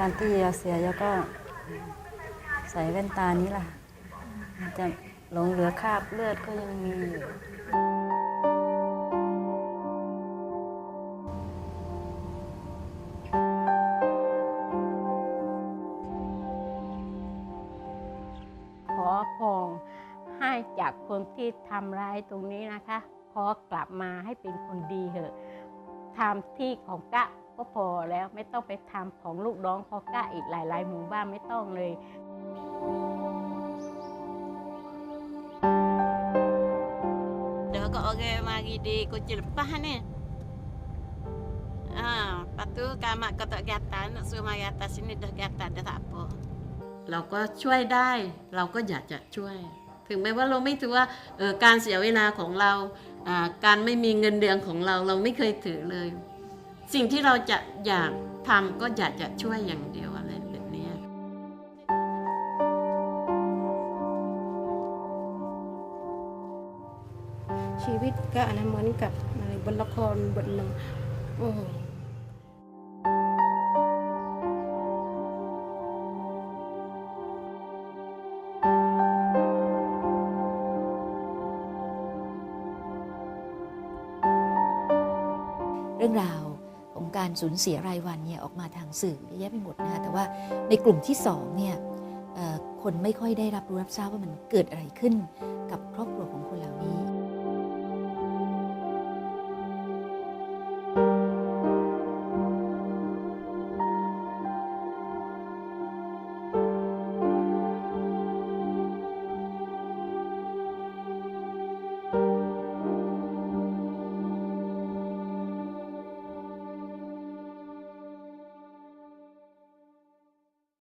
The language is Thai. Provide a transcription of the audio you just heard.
วันที่ยาเสียยาก็ใส่แว่นตานี้ล่ะ จะหลงเหลือคราบเลือดก็ยังมีอยู่ขอพรให้จากคนที่ทำร้ายตรงนี้นะคะ ขอกลับมาให้เป็นคนดีเถอะทำที่ของกะ ก็พอแล้วไม่ต้องไปทำของลูกน้องพอกะอีกหลายๆหมู่บ้านไม่ต้องเลย Dah kok orang mari di kunci lepas ni. Ha, lepas tu kamak kau tak gata nak suruh mari atas sini dah gata dah tak apa. เราก็ช่วยได้ เราก็อยากจะช่วย ถึงแม้ว่าเราไม่ถือว่าเอ่อการเสียเวลาของเราอ่าการไม่มีเงินเดือนของเราเราไม่เคยถือเลย สิ่งที่เราจะอยากทำก็อยากจะช่วยอย่างเดียวอะไรแบบเนี้ยชีวิตก็อันนั้นเหมือนกับอะไรบนละครบทหนึ่งโอ้โหเรื่องราว ของการสูญเสียรายวันเนี่ยออกมาทางสื่อเยอะแยะไปหมดนะคะแต่ว่าในกลุ่มที่สองเนี่ยคนไม่ค่อยได้รับรู้รับทราบว่ามันเกิดอะไรขึ้นกับครอบครัวของคนเหล่านี้